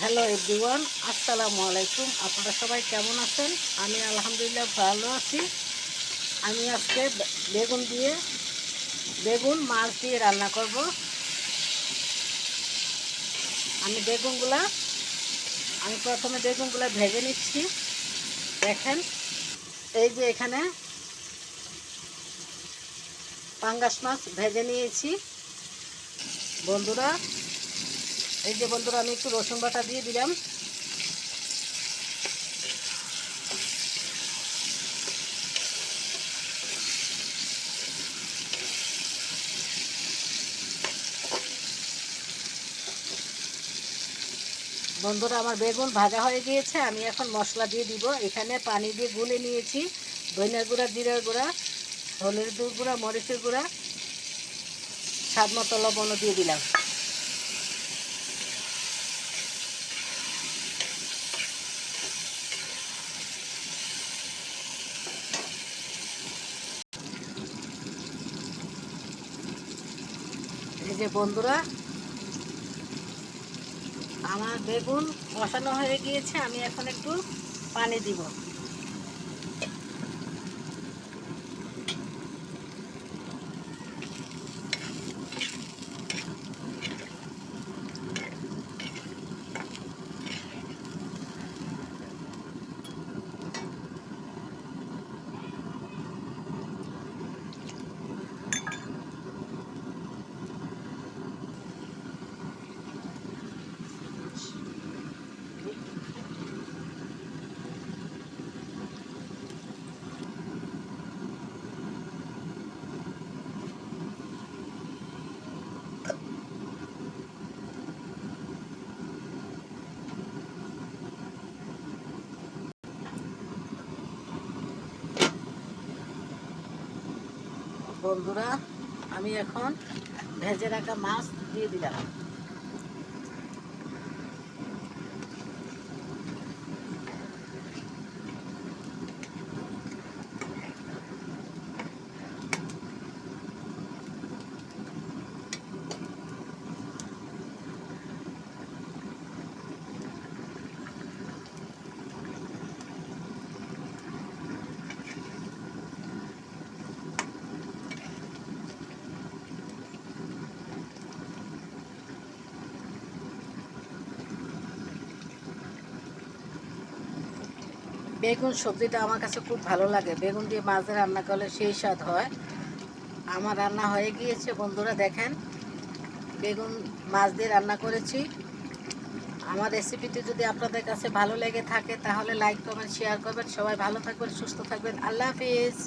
Hello everyone আসসালামু আলাইকুম আপনারা সবাই কেমন আছেন? আমি আলহামদুলিল্লাহ ভালো আছি। আমি আজকে বেগুন দিয়ে বেগুন মাছ দিয়ে রান্না করব। আমি বেগুনগুলা, আমি প্রথমে বেগুনগুলা ভেজে নিচ্ছি। দেখেন, এই যে এখানে পাঙ্গাস মাছ ভেজে নিয়েছি। বন্ধুরা এই যে বন্ধুরা, আমি একটু রসুন বাটা দিয়ে দিলাম। বন্ধুরা, আমার বেগুন ভাজা হয়ে গিয়েছে। আমি এখন মশলা দিয়ে দিব। এখানে পানি দিয়ে গুলে নিয়েছি। ধনিয়ার গুঁড়া জিরার গুঁড়া হলুদের গুঁড়া, মরিচের গুঁড়া, স্বাদ মতো লবণও দিয়ে দিলাম। যে বন্ধুরা আমার বেগুন বসানো হয়ে গিয়েছে আমি এখন একটু পানি দিব। বন্ধুরা আমি এখন ভেজে রাখা মাছ দিয়ে দিলাম। বেগুন সবজিটা আমার কাছে খুব ভালো লাগে। বেগুন দিয়ে মাছ রান্না করলে সেই স্বাদ হয়। আমার রান্না হয়ে গিয়েছে, বন্ধুরা দেখেন। বেগুন মাছ দিয়ে রান্না করেছি। আমার রেসিপিটি যদি আপনাদের কাছে ভালো লেগে থাকে, তাহলে লাইক কমেন্ট শেয়ার করবেন। সবাই ভালো থাকবেন, সুস্থ থাকবেন। আল্লাহ হাফিজ।